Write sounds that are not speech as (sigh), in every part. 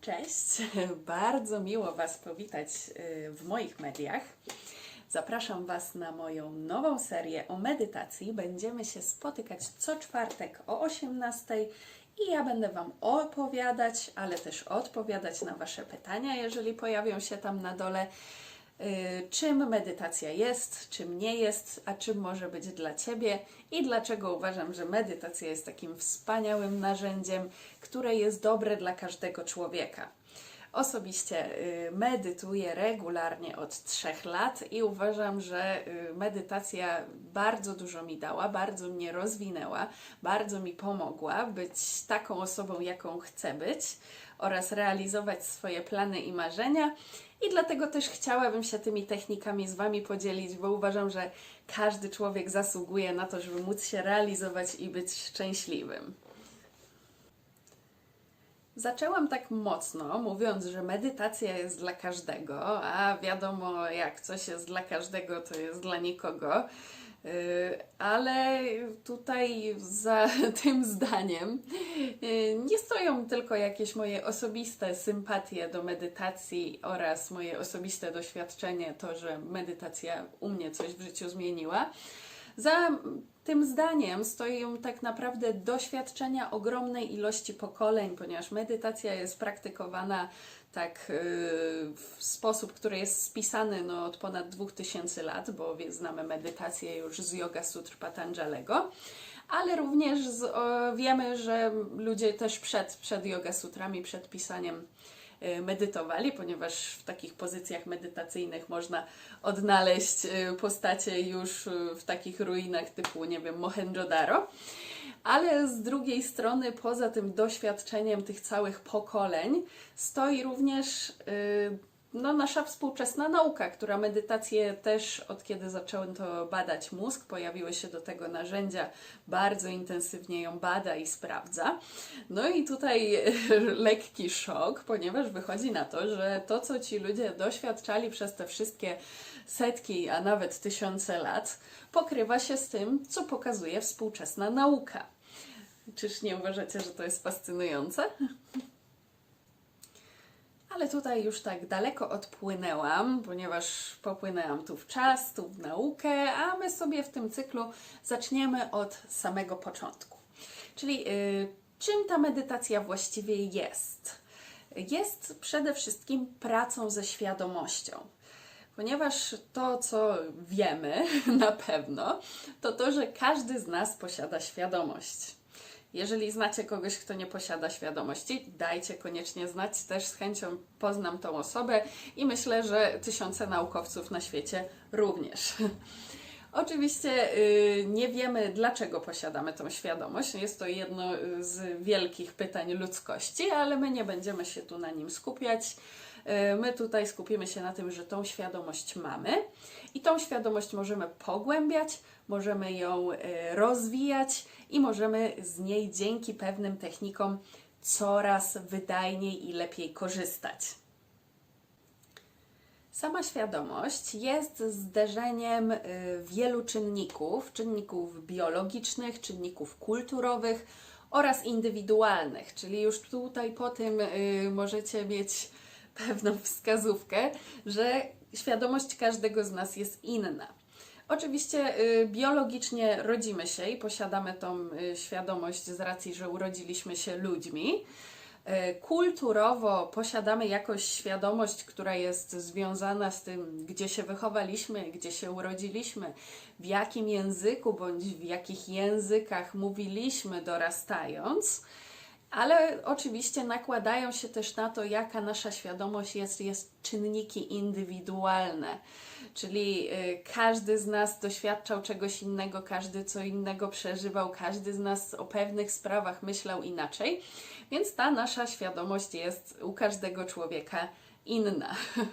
Cześć, (laughs) bardzo miło Was powitać y, w moich mediach. Zapraszam Was na moją nową serię o medytacji. Będziemy się spotykać co czwartek o 18 i ja będę Wam opowiadać, ale też odpowiadać na Wasze pytania, jeżeli pojawią się tam na dole. Y, Czym medytacja jest, czym nie jest, a czym może być dla Ciebie i dlaczego uważam, że medytacja jest takim wspaniałym narzędziem, które jest dobre dla każdego człowieka. Osobiście y, medytuję regularnie od trzech lat i uważam, że y, medytacja bardzo dużo mi dała, bardzo mnie rozwinęła, bardzo mi pomogła być taką osobą, jaką chcę być oraz realizować swoje plany i marzenia. I dlatego też chciałabym się tymi technikami z Wami podzielić, bo uważam, że każdy człowiek zasługuje na to, żeby móc się realizować i być szczęśliwym. Zaczęłam tak mocno, mówiąc, że medytacja jest dla każdego, a wiadomo, jak coś jest dla każdego, to jest dla nikogo. Yy, Ale tutaj za (laughs) tym zdaniem yy, nie stoją tylko jakieś moje osobiste sympatie do medytacji oraz moje osobiste doświadczenie, to, że medytacja u mnie coś w życiu zmieniła. Za tym zdaniem stoją tak naprawdę doświadczenia ogromnej ilości pokoleń, ponieważ medytacja jest praktykowana tak yy, w sposób, który jest spisany no, od ponad 2000 lat, bo znamy medytację już z Yoga Sutr Patanjalego. Ale również z, o, wiemy, że ludzie też przed, przed Yoga Sutrami, przed pisaniem y, medytowali, ponieważ w takich pozycjach medytacyjnych można odnaleźć y, postacie już y, w takich ruinach typu, nie wiem, Mohenjo-Daro. Ale z drugiej strony, poza tym doświadczeniem tych całych pokoleń, stoi również no, nasza współczesna nauka, która medytację też od kiedy zaczęto badać mózg, pojawiły się do tego narzędzia, bardzo intensywnie ją bada i sprawdza. No i tutaj (laughs) lekki szok, ponieważ wychodzi na to, że to, co ci ludzie doświadczali przez te wszystkie setki, a nawet tysiące lat, pokrywa się z tym, co pokazuje współczesna nauka. Czyż nie uważacie, że to jest fascynujące? Ale tutaj już tak daleko odpłynęłam, ponieważ popłynęłam tu w czas, tu w naukę, a my sobie w tym cyklu zaczniemy od samego początku. Czyli y, czym ta medytacja właściwie jest? Jest przede wszystkim pracą ze świadomością. Ponieważ to, co wiemy (laughs) na pewno, to to, że każdy z nas posiada świadomość. Jeżeli znacie kogoś, kto nie posiada świadomości, dajcie koniecznie znać. Też z chęcią poznam tą osobę i myślę, że tysiące naukowców na świecie również. (laughs) Oczywiście y, nie wiemy, dlaczego posiadamy tą świadomość. Jest to jedno z wielkich pytań ludzkości, ale my nie będziemy się tu na nim skupiać. Y, My tutaj skupimy się na tym, że tą świadomość mamy i tą świadomość możemy pogłębiać, możemy ją y, rozwijać i możemy z niej dzięki pewnym technikom coraz wydajniej i lepiej korzystać. Sama świadomość jest zderzeniem y, wielu czynników, czynników biologicznych, czynników kulturowych oraz indywidualnych, czyli już tutaj po tym y, możecie mieć pewną wskazówkę, że świadomość każdego z nas jest inna. Oczywiście y, biologicznie rodzimy się i posiadamy tą y, świadomość z racji, że urodziliśmy się ludźmi. Y, Kulturowo posiadamy jakąś świadomość, która jest związana z tym, gdzie się wychowaliśmy, gdzie się urodziliśmy, w jakim języku bądź w jakich językach mówiliśmy dorastając. Ale oczywiście nakładają się też na to, jaka nasza świadomość jest, jest czynniki indywidualne. Czyli y, każdy z nas doświadczał czegoś innego, każdy co innego przeżywał, każdy z nas o pewnych sprawach myślał inaczej, więc ta nasza świadomość jest u każdego człowieka inna. (laughs)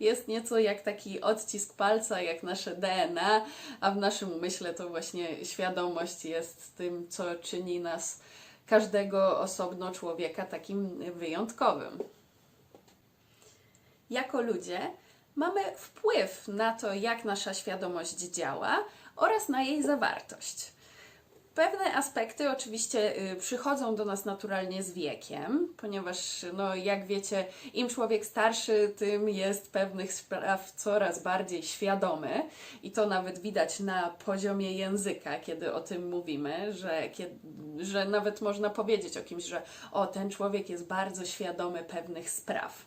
Jest nieco jak taki odcisk palca, jak nasze DNA, a w naszym umyśle to właśnie świadomość jest tym, co czyni nas każdego osobno człowieka takim wyjątkowym. Jako ludzie mamy wpływ na to, jak nasza świadomość działa oraz na jej zawartość. Pewne aspekty oczywiście y, przychodzą do nas naturalnie z wiekiem, ponieważ, no, jak wiecie, im człowiek starszy, tym jest pewnych spraw coraz bardziej świadomy i to nawet widać na poziomie języka, kiedy o tym mówimy, że, że nawet można powiedzieć o kimś, że o, ten człowiek jest bardzo świadomy pewnych spraw.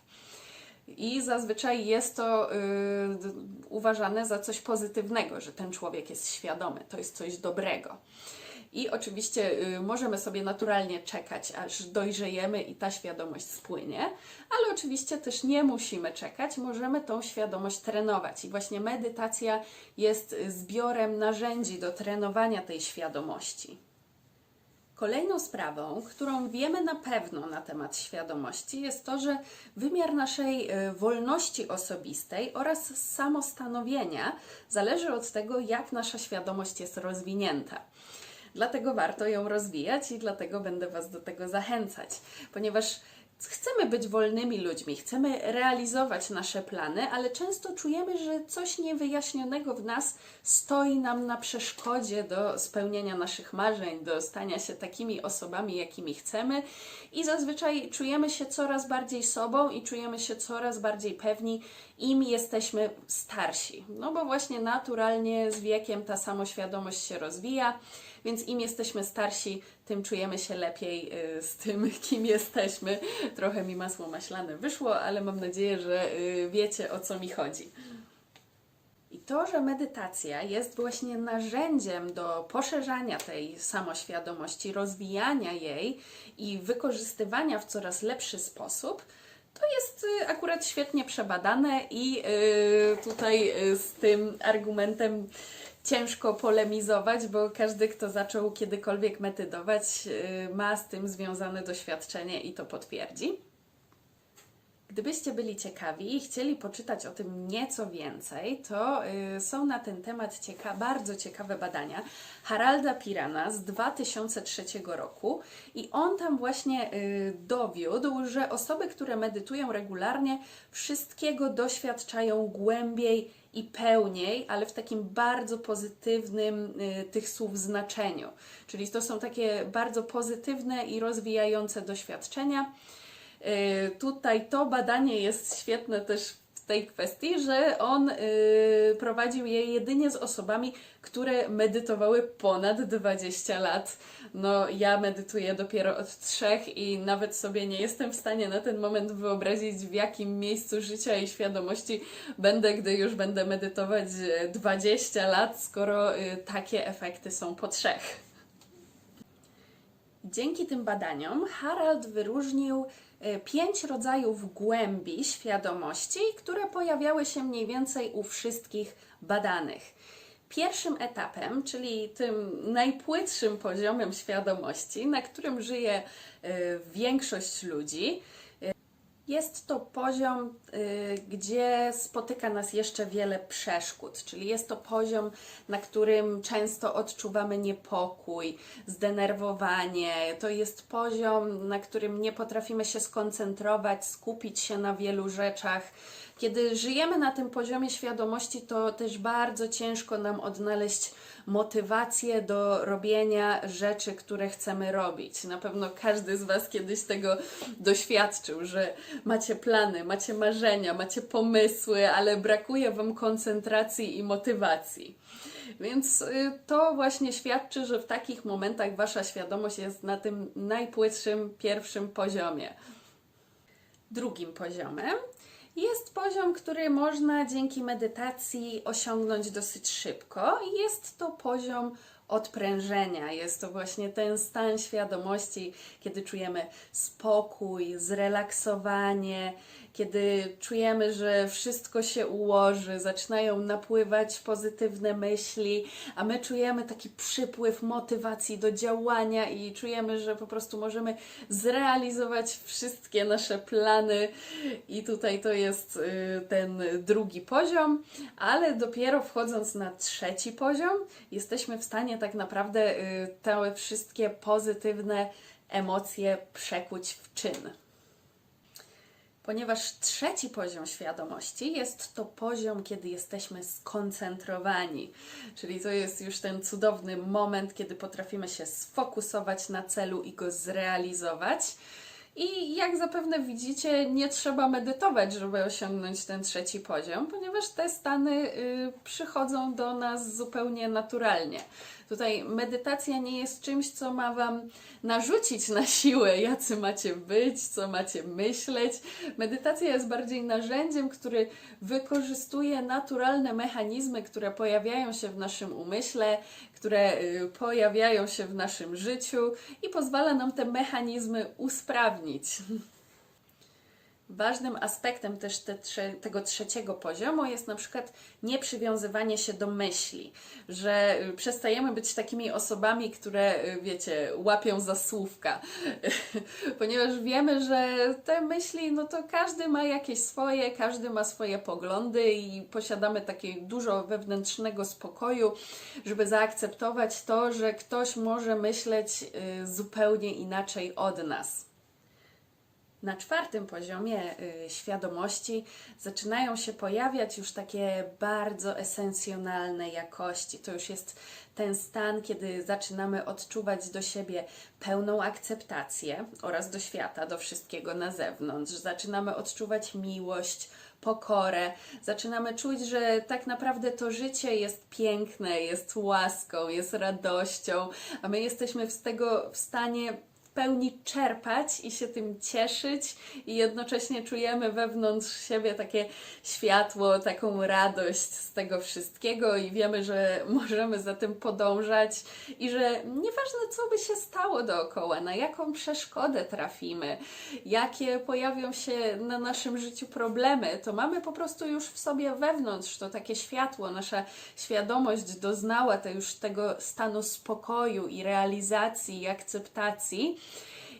I zazwyczaj jest to y, d- uważane za coś pozytywnego, że ten człowiek jest świadomy, to jest coś dobrego. I oczywiście y, możemy sobie naturalnie czekać, aż dojrzejemy i ta świadomość spłynie, ale oczywiście też nie musimy czekać, możemy tą świadomość trenować. I właśnie medytacja jest y, zbiorem narzędzi do trenowania tej świadomości. Kolejną sprawą, którą wiemy na pewno na temat świadomości, jest to, że wymiar naszej e, wolności osobistej oraz samostanowienia zależy od tego, jak nasza świadomość jest rozwinięta. Dlatego warto ją rozwijać i dlatego będę Was do tego zachęcać, ponieważ chcemy być wolnymi ludźmi, chcemy realizować nasze plany, ale często czujemy, że coś niewyjaśnionego w nas stoi nam na przeszkodzie do spełnienia naszych marzeń, do stania się takimi osobami, jakimi chcemy i zazwyczaj czujemy się coraz bardziej sobą i czujemy się coraz bardziej pewni, im jesteśmy starsi. No bo właśnie naturalnie z wiekiem ta samoświadomość się rozwija. Więc im jesteśmy starsi, tym czujemy się lepiej y, z tym, (laughs) kim jesteśmy. Trochę mi masło maślane wyszło, ale mam nadzieję, że y, wiecie o co mi chodzi. I to, że medytacja jest właśnie narzędziem do poszerzania tej samoświadomości, rozwijania jej i wykorzystywania w coraz lepszy sposób, to jest y, akurat świetnie przebadane i tutaj z tym argumentem ciężko polemizować, bo każdy, kto zaczął kiedykolwiek medytować, y, ma z tym związane doświadczenie i to potwierdzi. Gdybyście byli ciekawi i chcieli poczytać o tym nieco więcej, to y, są na ten temat cieka bardzo ciekawe badania Haralda Pirana z 2003 roku i on tam właśnie y, dowiódł, że osoby, które medytują regularnie, wszystkiego doświadczają głębiej i pełniej, ale w takim bardzo pozytywnym y, tych słów znaczeniu. Czyli to są takie bardzo pozytywne i rozwijające doświadczenia. Y, Tutaj to badanie jest świetne też tej kwestii, że on y, prowadził je jedynie z osobami, które medytowały ponad 20 lat. No, ja medytuję dopiero od trzech i nawet sobie nie jestem w stanie na ten moment wyobrazić, w jakim miejscu życia i świadomości będę, gdy już będę medytować e, 20 lat, skoro y, takie efekty są po trzech. Dzięki tym badaniom Harald wyróżnił pięć rodzajów głębi świadomości, które pojawiały się mniej więcej u wszystkich badanych. Pierwszym etapem, czyli tym najpłytszym poziomem świadomości, na którym żyje e, większość ludzi, jest to poziom, y, gdzie spotyka nas jeszcze wiele przeszkód, czyli jest to poziom, na którym często odczuwamy niepokój, zdenerwowanie. To jest poziom, na którym nie potrafimy się skoncentrować, skupić się na wielu rzeczach. Kiedy żyjemy na tym poziomie świadomości, to też bardzo ciężko nam odnaleźć motywację do robienia rzeczy, które chcemy robić. Na pewno każdy z Was kiedyś tego doświadczył, że macie plany, macie marzenia, macie pomysły, ale brakuje Wam koncentracji i motywacji. Więc y, to właśnie świadczy, że w takich momentach Wasza świadomość jest na tym najpłytszym, pierwszym poziomie. Drugim poziomem jest poziom, który można dzięki medytacji osiągnąć dosyć szybko jest to poziom odprężenia. Jest to właśnie ten stan świadomości, kiedy czujemy spokój, zrelaksowanie, kiedy czujemy, że wszystko się ułoży, zaczynają napływać pozytywne myśli, a my czujemy taki przypływ motywacji do działania i czujemy, że po prostu możemy zrealizować wszystkie nasze plany. I tutaj to jest y, ten drugi poziom, ale dopiero wchodząc na trzeci poziom, jesteśmy w stanie tak naprawdę y, te wszystkie pozytywne emocje przekuć w czyn. Ponieważ trzeci poziom świadomości jest to poziom, kiedy jesteśmy skoncentrowani. Czyli to jest już ten cudowny moment, kiedy potrafimy się sfokusować na celu i go zrealizować. I jak zapewne widzicie, nie trzeba medytować, żeby osiągnąć ten trzeci poziom, ponieważ te stany y, przychodzą do nas zupełnie naturalnie. Tutaj medytacja nie jest czymś, co ma Wam narzucić na siłę, jacy macie być, co macie myśleć. Medytacja jest bardziej narzędziem, który wykorzystuje naturalne mechanizmy, które pojawiają się w naszym umyśle, które y, pojawiają się w naszym życiu i pozwala nam te mechanizmy usprawnić. (laughs) Ważnym aspektem też te, tego trzeciego poziomu jest na przykład nieprzywiązywanie się do myśli, że y, przestajemy być takimi osobami, które, y, wiecie, łapią za słówka, (laughs) ponieważ wiemy, że te myśli, no to każdy ma jakieś swoje, każdy ma swoje poglądy i posiadamy takie dużo wewnętrznego spokoju, żeby zaakceptować to, że ktoś może myśleć y, zupełnie inaczej od nas. Na czwartym poziomie y, świadomości zaczynają się pojawiać już takie bardzo esencjonalne jakości. To już jest ten stan, kiedy zaczynamy odczuwać do siebie pełną akceptację oraz do świata, do wszystkiego na zewnątrz. Zaczynamy odczuwać miłość, pokorę. Zaczynamy czuć, że tak naprawdę to życie jest piękne, jest łaską, jest radością, a my jesteśmy z tego w stanie pełni czerpać i się tym cieszyć, i jednocześnie czujemy wewnątrz siebie takie światło, taką radość z tego wszystkiego, i wiemy, że (laughs) możemy za tym podążać, i że nieważne, co by się stało dookoła, na jaką przeszkodę trafimy, jakie pojawią się na naszym życiu problemy, to mamy po prostu już w sobie wewnątrz to takie światło, nasza świadomość doznała już tego stanu spokoju i realizacji i akceptacji.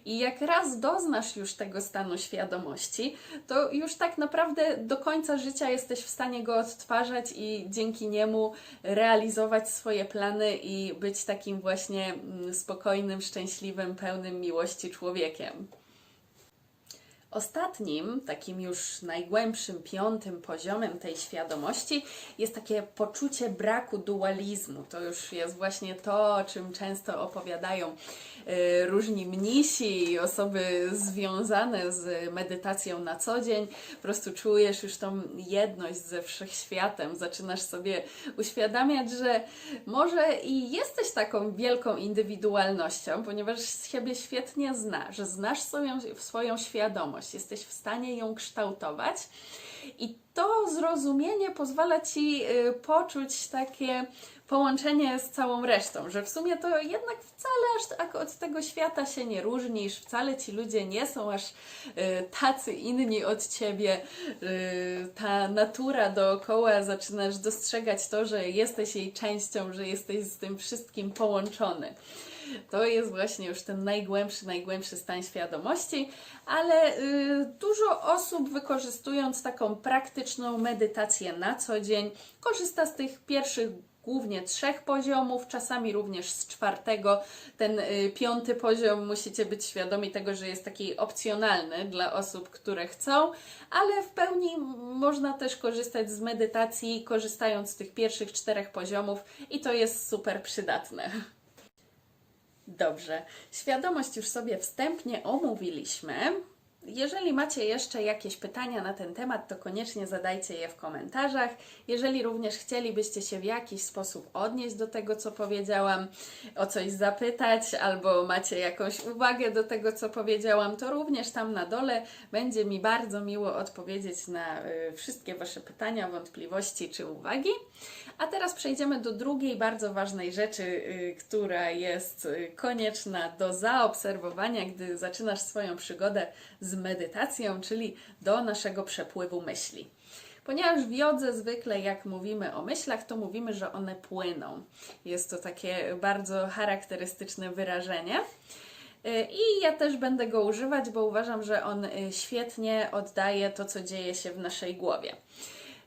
I jak raz doznasz już tego stanu świadomości, to już tak naprawdę do końca życia jesteś w stanie go odtwarzać i dzięki niemu realizować swoje plany i być takim właśnie mm, spokojnym, szczęśliwym, pełnym miłości człowiekiem. Ostatnim, takim już najgłębszym, piątym poziomem tej świadomości jest takie poczucie braku dualizmu. To już jest właśnie to, o czym często opowiadają y, różni mnisi i osoby związane z medytacją na co dzień. Po prostu czujesz już tą jedność ze wszechświatem, zaczynasz sobie uświadamiać, że może i jesteś taką wielką indywidualnością, ponieważ siebie świetnie znasz, że znasz swoją, swoją świadomość jesteś w stanie ją kształtować. I to zrozumienie pozwala ci y, poczuć takie połączenie z całą resztą, że w sumie to jednak wcale aż tak od tego świata się nie różnisz, wcale ci ludzie nie są aż y, tacy inni od ciebie. Y, ta natura dookoła zaczynasz dostrzegać to, że jesteś jej częścią, że jesteś z tym wszystkim połączony. To jest właśnie już ten najgłębszy, najgłębszy stan świadomości, ale y, dużo osób wykorzystując taką praktyczną medytację na co dzień, korzysta z tych pierwszych głównie trzech poziomów, czasami również z czwartego. Ten y, piąty poziom musicie być świadomi tego, że jest taki opcjonalny dla osób, które chcą, ale w pełni można też korzystać z medytacji, korzystając z tych pierwszych czterech poziomów i to jest super przydatne. Dobrze, świadomość już sobie wstępnie omówiliśmy. Jeżeli macie jeszcze jakieś pytania na ten temat, to koniecznie zadajcie je w komentarzach. Jeżeli również chcielibyście się w jakiś sposób odnieść do tego, co powiedziałam, o coś zapytać, albo macie jakąś uwagę do tego, co powiedziałam, to również tam na dole będzie mi bardzo miło odpowiedzieć na y, wszystkie Wasze pytania, wątpliwości czy uwagi. A teraz przejdziemy do drugiej bardzo ważnej rzeczy, y, która jest y, konieczna do zaobserwowania, gdy zaczynasz swoją przygodę z medytacją, czyli do naszego przepływu myśli. Ponieważ w jodze zwykle jak mówimy o myślach, to mówimy, że one płyną. Jest to takie bardzo charakterystyczne wyrażenie. Y, I ja też będę go używać, bo uważam, że on świetnie oddaje to, co dzieje się w naszej głowie.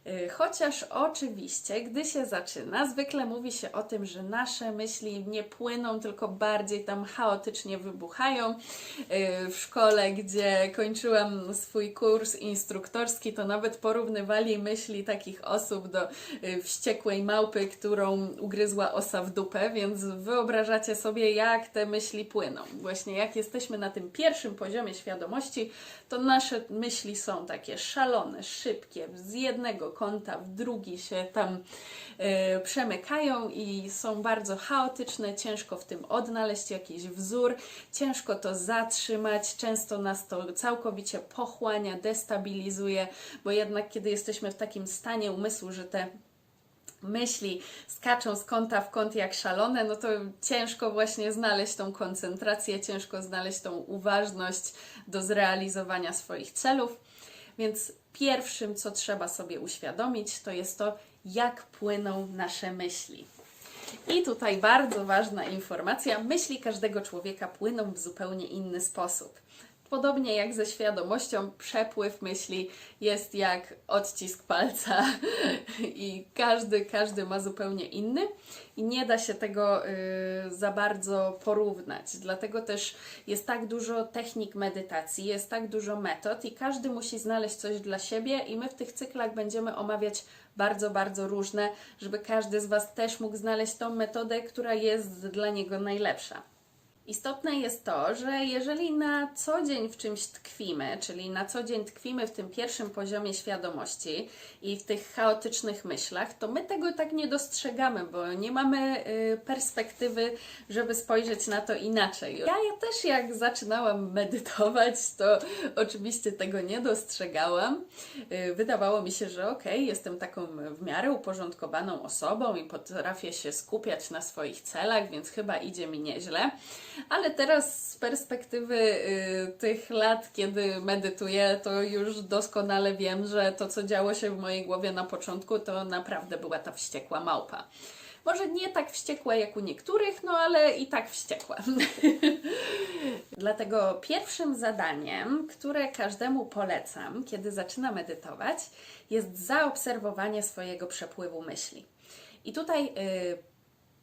Y, Chociaż oczywiście, gdy się zaczyna, zwykle mówi się o tym, że nasze myśli nie płyną, tylko bardziej tam chaotycznie wybuchają. Y, W szkole, gdzie kończyłam swój kurs instruktorski, to nawet porównywali myśli takich osób do y, wściekłej małpy, którą ugryzła osa w dupę, więc wyobrażacie sobie, jak te myśli płyną. Właśnie jak jesteśmy na tym pierwszym poziomie świadomości, to nasze myśli są takie szalone, szybkie, z jednego kąta w drugi się tam e, przemykają i są bardzo chaotyczne, ciężko w tym odnaleźć jakiś wzór, ciężko to zatrzymać, często nas to całkowicie pochłania, destabilizuje, bo jednak kiedy jesteśmy w takim stanie umysłu, że te myśli skaczą z kąta w kąt jak szalone, no to ciężko właśnie znaleźć tą koncentrację, ciężko znaleźć tą uważność do zrealizowania swoich celów. Więc pierwszym, co trzeba sobie uświadomić, to jest to, jak płyną nasze myśli. I tutaj bardzo ważna informacja: myśli każdego człowieka płyną w zupełnie inny sposób. Podobnie jak ze świadomością, przepływ myśli jest jak odcisk palca (laughs) i każdy, każdy ma zupełnie inny i nie da się tego y, za bardzo porównać. Dlatego też jest tak dużo technik medytacji, jest tak dużo metod i każdy musi znaleźć coś dla siebie i my w tych cyklach będziemy omawiać bardzo, bardzo różne, żeby każdy z Was też mógł znaleźć tą metodę, która jest dla niego najlepsza. Istotne jest to, że jeżeli na co dzień w czymś tkwimy, czyli na co dzień tkwimy w tym pierwszym poziomie świadomości i w tych chaotycznych myślach, to my tego tak nie dostrzegamy, bo nie mamy y, perspektywy, żeby spojrzeć na to inaczej. Ja, ja też jak zaczynałam medytować, to oczywiście tego nie dostrzegałam. Y, wydawało mi się, że okej, jestem taką w miarę uporządkowaną osobą i potrafię się skupiać na swoich celach, więc chyba idzie mi nieźle. Ale teraz z perspektywy y, tych lat, kiedy medytuję, to już doskonale wiem, że to, co działo się w mojej głowie na początku, to naprawdę była ta wściekła małpa. Może nie tak wściekła jak u niektórych, no ale i tak wściekła. (laughs) Dlatego pierwszym zadaniem, które każdemu polecam, kiedy zaczyna medytować, jest zaobserwowanie swojego przepływu myśli. I tutaj y,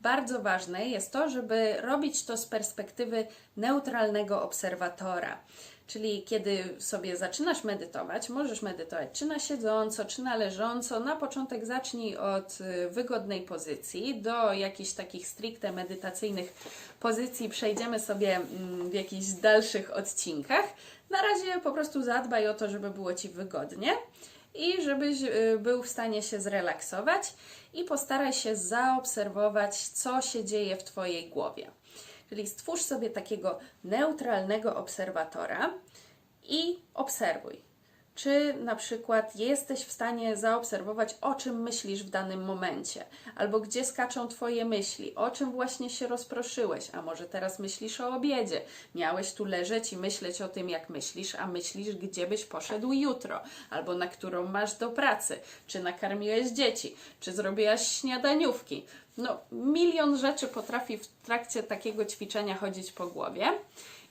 bardzo ważne jest to, żeby robić to z perspektywy neutralnego obserwatora. Czyli kiedy sobie zaczynasz medytować, możesz medytować czy na siedząco, czy na leżąco. Na początek zacznij od y, wygodnej pozycji. Do jakichś takich stricte medytacyjnych pozycji przejdziemy sobie mm, w jakichś dalszych odcinkach. Na razie po prostu zadbaj o to, żeby było Ci wygodnie i żebyś y, był w stanie się zrelaksować i postaraj się zaobserwować, co się dzieje w Twojej głowie. Czyli stwórz sobie takiego neutralnego obserwatora i obserwuj. Czy na przykład jesteś w stanie zaobserwować, o czym myślisz w danym momencie, albo gdzie skaczą Twoje myśli, o czym właśnie się rozproszyłeś, a może teraz myślisz o obiedzie. Miałeś tu leżeć i myśleć o tym, jak myślisz, a myślisz, gdzie byś poszedł jutro, albo na którą masz do pracy, czy nakarmiłeś dzieci, czy zrobiłaś śniadaniówki. No, milion rzeczy potrafi w trakcie takiego ćwiczenia chodzić po głowie.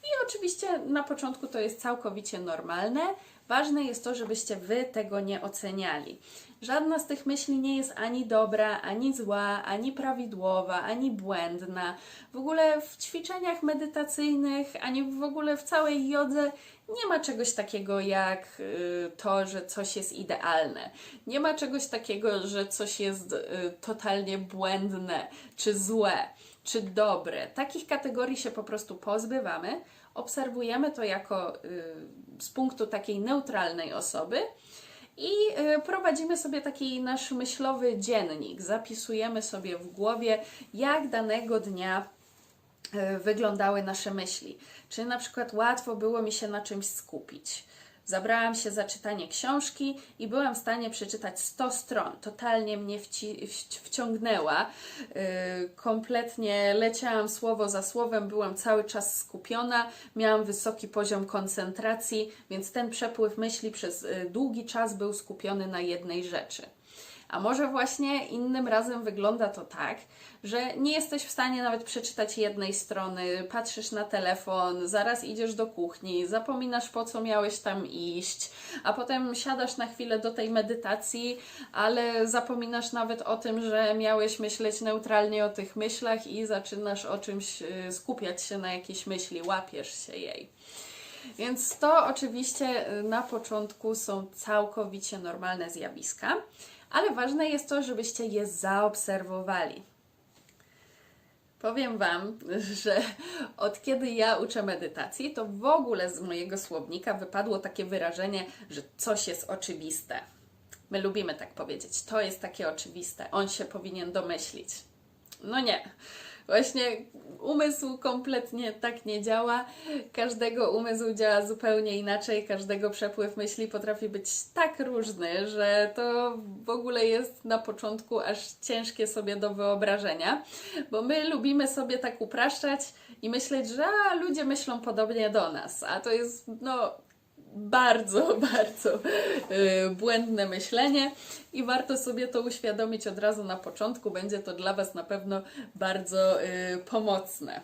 I oczywiście na początku to jest całkowicie normalne. Ważne jest to, żebyście wy tego nie oceniali. Żadna z tych myśli nie jest ani dobra, ani zła, ani prawidłowa, ani błędna. W ogóle w ćwiczeniach medytacyjnych, ani w ogóle w całej jodze nie ma czegoś takiego jak y, to, że coś jest idealne. Nie ma czegoś takiego, że coś jest y, totalnie błędne, czy złe, czy dobre. Takich kategorii się po prostu pozbywamy. Obserwujemy to jako y, z punktu takiej neutralnej osoby i y, prowadzimy sobie taki nasz myślowy dziennik. Zapisujemy sobie w głowie, jak danego dnia y, wyglądały nasze myśli. Czy na przykład łatwo było mi się na czymś skupić. Zabrałam się za czytanie książki i byłam w stanie przeczytać 100 stron. Totalnie mnie wci- wci- wciągnęła. Yy, kompletnie leciałam słowo za słowem, byłam cały czas skupiona, miałam wysoki poziom koncentracji, więc ten przepływ myśli przez y, długi czas był skupiony na jednej rzeczy. A może właśnie innym razem wygląda to tak, że nie jesteś w stanie nawet przeczytać jednej strony, patrzysz na telefon, zaraz idziesz do kuchni, zapominasz po co miałeś tam iść, a potem siadasz na chwilę do tej medytacji, ale zapominasz nawet o tym, że miałeś myśleć neutralnie o tych myślach i zaczynasz o czymś y, skupiać się na jakiejś myśli, łapiesz się jej. Więc to oczywiście y, na początku są całkowicie normalne zjawiska, ale ważne jest to, żebyście je zaobserwowali. Powiem Wam, (laughs) że od kiedy ja uczę medytacji, to w ogóle z mojego słownika wypadło takie wyrażenie, że coś jest oczywiste. My lubimy tak powiedzieć, to jest takie oczywiste, on się powinien domyślić. No nie. Właśnie umysł kompletnie tak nie działa. Każdego umysł działa zupełnie inaczej, każdego przepływ myśli potrafi być tak różny, że to w ogóle jest na początku aż ciężkie sobie do wyobrażenia, bo my lubimy sobie tak upraszczać i myśleć, że a, ludzie myślą podobnie do nas, a to jest no bardzo, (laughs) bardzo y, błędne myślenie i warto sobie to uświadomić od razu na początku. Będzie to dla Was na pewno bardzo y, pomocne.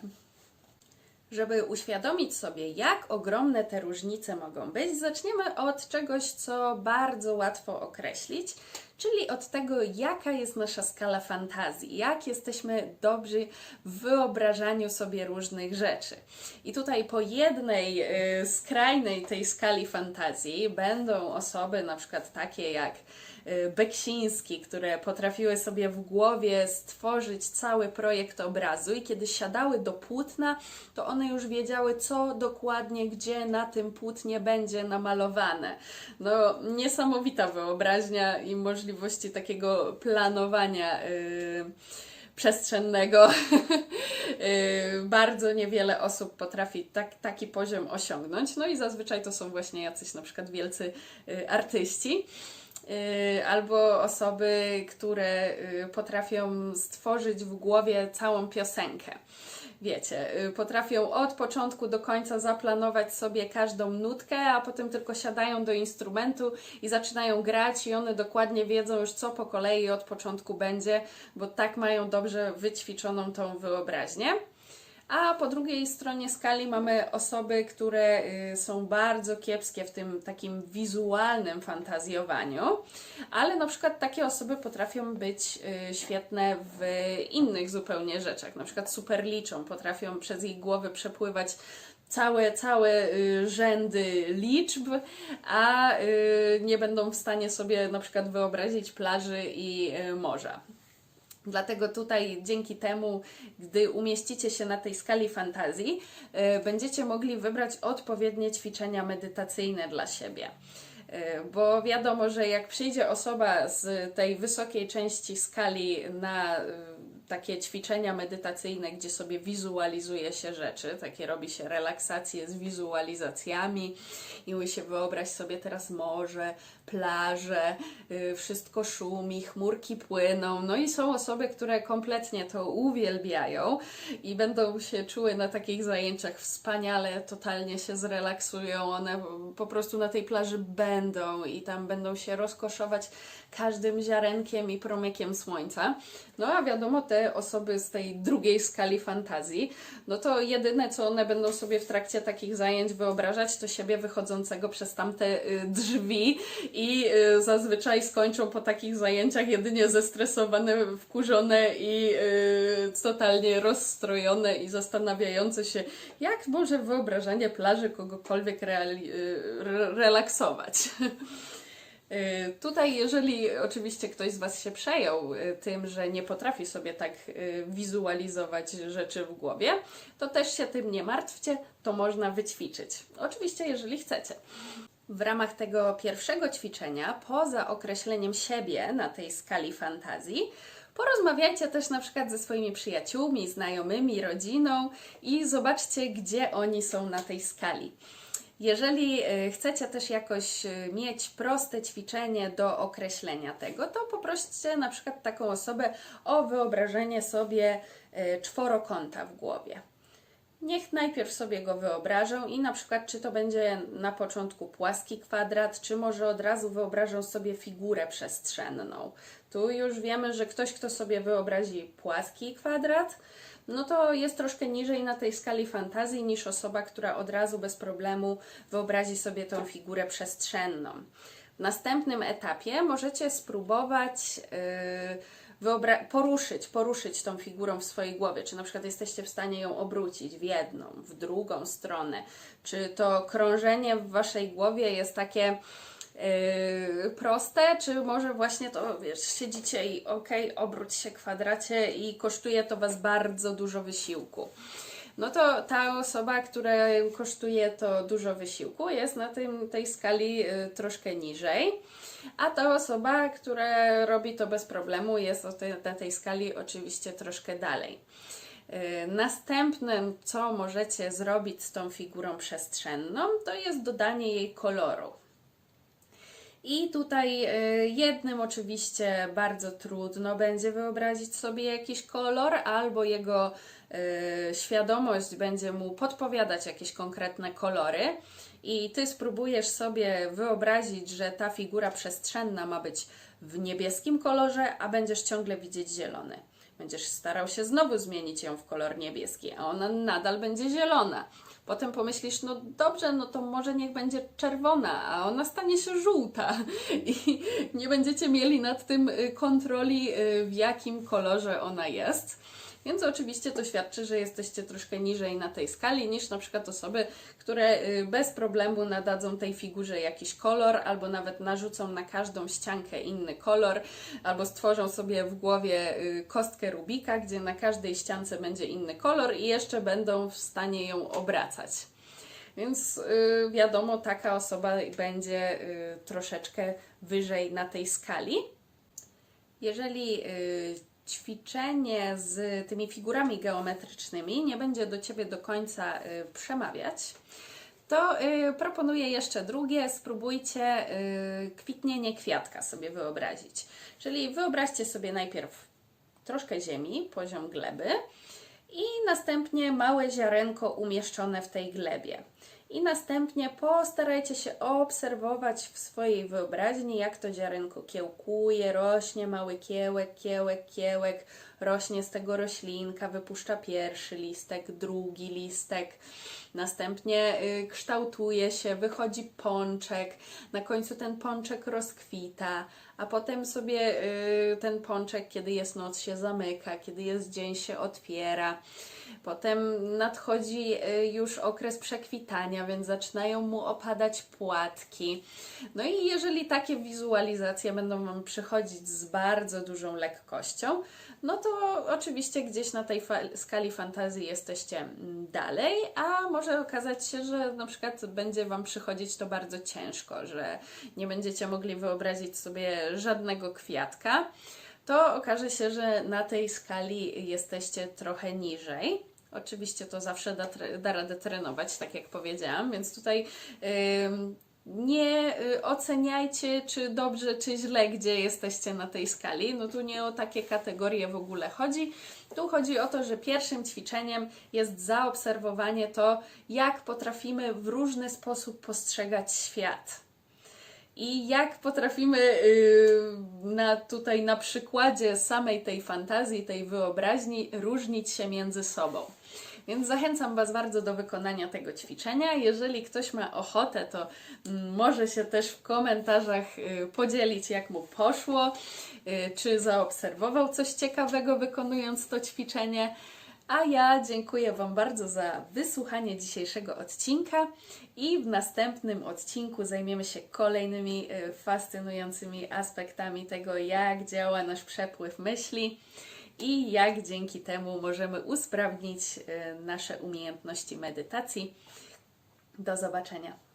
Żeby uświadomić sobie, jak ogromne te różnice mogą być, zaczniemy od czegoś, co bardzo łatwo określić, czyli od tego, jaka jest nasza skala fantazji, jak jesteśmy dobrzy w wyobrażaniu sobie różnych rzeczy. I tutaj po jednej y, skrajnej tej skali fantazji będą osoby na przykład takie jak Beksiński, które potrafiły sobie w głowie stworzyć cały projekt obrazu i kiedy siadały do płótna, to one już wiedziały, co dokładnie, gdzie na tym płótnie będzie namalowane. No, niesamowita wyobraźnia i możliwości takiego planowania. Yy, przestrzennego. Yy, (laughs) bardzo niewiele osób potrafi tak, taki poziom osiągnąć. No i zazwyczaj to są właśnie jacyś na przykład wielcy yy, artyści. Yy, albo osoby, które yy, potrafią stworzyć w głowie całą piosenkę. Wiecie, yy, potrafią od początku do końca zaplanować sobie każdą nutkę, a potem tylko siadają do instrumentu i zaczynają grać, i one dokładnie wiedzą już, co po kolei od początku będzie, bo tak mają dobrze wyćwiczoną tą wyobraźnię. A po drugiej stronie skali mamy osoby, które y, są bardzo kiepskie w tym takim wizualnym fantazjowaniu, ale na przykład takie osoby potrafią być y, świetne w innych zupełnie rzeczach. Na przykład super liczą, potrafią przez ich głowy przepływać całe, całe y, rzędy liczb, a nie będą w stanie sobie na przykład wyobrazić plaży i morza. Dlatego tutaj dzięki temu, gdy umieścicie się na tej skali fantazji, y, będziecie mogli wybrać odpowiednie ćwiczenia medytacyjne dla siebie. Y, Bo wiadomo, że jak przyjdzie osoba z tej wysokiej części skali na y, takie ćwiczenia medytacyjne, gdzie sobie wizualizuje się rzeczy, takie robi się relaksacje z wizualizacjami i się wyobraź sobie teraz morze, plaże, y, wszystko szumi, chmurki płyną. No i są osoby, które kompletnie to uwielbiają i będą się czuły na takich zajęciach wspaniale, totalnie się zrelaksują. One po prostu na tej plaży będą i tam będą się rozkoszować każdym ziarenkiem i promykiem słońca. No a wiadomo, te osoby z tej drugiej skali fantazji, no to jedyne, co one będą sobie w trakcie takich zajęć wyobrażać, to siebie wychodzącego przez tamte y, drzwi i y, zazwyczaj skończą po takich zajęciach jedynie zestresowane, wkurzone i y, totalnie rozstrojone i zastanawiające się, jak może wyobrażenie plaży kogokolwiek y, re- relaksować. (laughs) Tutaj, jeżeli oczywiście ktoś z Was się przejął tym, że nie potrafi sobie tak wizualizować rzeczy w głowie, to też się tym nie martwcie, to można wyćwiczyć. Oczywiście, jeżeli chcecie. W ramach tego pierwszego ćwiczenia, poza określeniem siebie na tej skali fantazji, porozmawiajcie też na przykład ze swoimi przyjaciółmi, znajomymi, rodziną i zobaczcie, gdzie oni są na tej skali. Jeżeli y, chcecie też jakoś y, mieć proste ćwiczenie do określenia tego, to poproście na przykład taką osobę o wyobrażenie sobie y, czworokąta w głowie. Niech najpierw sobie go wyobrażą i na przykład, czy to będzie na początku płaski kwadrat, czy może od razu wyobrażą sobie figurę przestrzenną. Tu już wiemy, że ktoś, kto sobie wyobrazi płaski kwadrat, no to jest troszkę niżej na tej skali fantazji niż osoba, która od razu bez problemu wyobrazi sobie tą figurę przestrzenną. W następnym etapie możecie spróbować yy, poruszyć, poruszyć tą figurą w swojej głowie. Czy na przykład jesteście w stanie ją obrócić w jedną, w drugą stronę. Czy to krążenie w waszej głowie jest takie yy, proste, czy może właśnie to, wiesz, siedzicie i okej, obróć się kwadracie i kosztuje to Was bardzo dużo wysiłku. No to ta osoba, która kosztuje to dużo wysiłku, jest na tym, tej skali y, troszkę niżej, a ta osoba, która robi to bez problemu, jest na tej skali oczywiście troszkę dalej. Y, Następnym, co możecie zrobić z tą figurą przestrzenną, to jest dodanie jej koloru. I tutaj y, jednym oczywiście bardzo trudno będzie wyobrazić sobie jakiś kolor, albo jego świadomość będzie mu podpowiadać jakieś konkretne kolory. I ty spróbujesz sobie wyobrazić, że ta figura przestrzenna ma być w niebieskim kolorze, a będziesz ciągle widzieć zielony. Będziesz starał się znowu zmienić ją w kolor niebieski, a ona nadal będzie zielona. Potem pomyślisz, no dobrze, no to może niech będzie czerwona, a ona stanie się żółta i nie będziecie mieli nad tym y, kontroli, y, w jakim kolorze ona jest. Więc oczywiście to świadczy, że jesteście troszkę niżej na tej skali niż na przykład osoby, które y, bez problemu nadadzą tej figurze jakiś kolor, albo nawet narzucą na każdą ściankę inny kolor, albo stworzą sobie w głowie y, kostkę Rubika, gdzie na każdej ściance będzie inny kolor i jeszcze będą w stanie ją obracać. Więc y, wiadomo, taka osoba będzie y, troszeczkę wyżej na tej skali. Jeżeli y, ćwiczenie z tymi figurami geometrycznymi nie będzie do Ciebie do końca y, przemawiać, to y, proponuję jeszcze drugie. Spróbujcie y, kwitnienie kwiatka sobie wyobrazić. Czyli wyobraźcie sobie najpierw troszkę ziemi, poziom gleby i następnie małe ziarenko umieszczone w tej glebie. I następnie postarajcie się obserwować w swojej wyobraźni, jak to ziarenko kiełkuje, rośnie mały kiełek, kiełek, kiełek, rośnie z tego roślinka, wypuszcza pierwszy listek, drugi listek, następnie y, kształtuje się, wychodzi pączek, na końcu ten pączek rozkwita, a potem sobie y, ten pączek, kiedy jest noc, się zamyka, kiedy jest dzień, się otwiera. Potem nadchodzi y, już okres przekwitania, więc zaczynają mu opadać płatki. No i jeżeli takie wizualizacje będą Wam przychodzić z bardzo dużą lekkością, no to oczywiście gdzieś na tej fa- skali fantazji jesteście mm, dalej, a może okazać się, że na przykład będzie Wam przychodzić to bardzo ciężko, że nie będziecie mogli wyobrazić sobie żadnego kwiatka. To okaże się, że na tej skali jesteście trochę niżej. Oczywiście to zawsze da, da radę trenować, tak jak powiedziałam, więc tutaj ym, nie y, oceniajcie, czy dobrze, czy źle, gdzie jesteście na tej skali. No tu nie o takie kategorie w ogóle chodzi. Tu chodzi o to, że pierwszym ćwiczeniem jest zaobserwowanie to, jak potrafimy w różny sposób postrzegać świat. I jak potrafimy yy, na, tutaj na przykładzie samej tej fantazji, tej wyobraźni różnić się między sobą. Więc zachęcam Was bardzo do wykonania tego ćwiczenia. Jeżeli ktoś ma ochotę, to mm, może się też w komentarzach y, podzielić, jak mu poszło, y, czy zaobserwował coś ciekawego wykonując to ćwiczenie. A ja dziękuję Wam bardzo za wysłuchanie dzisiejszego odcinka i w następnym odcinku zajmiemy się kolejnymi y, fascynującymi aspektami tego, jak działa nasz przepływ myśli i jak dzięki temu możemy usprawnić y, nasze umiejętności medytacji. Do zobaczenia.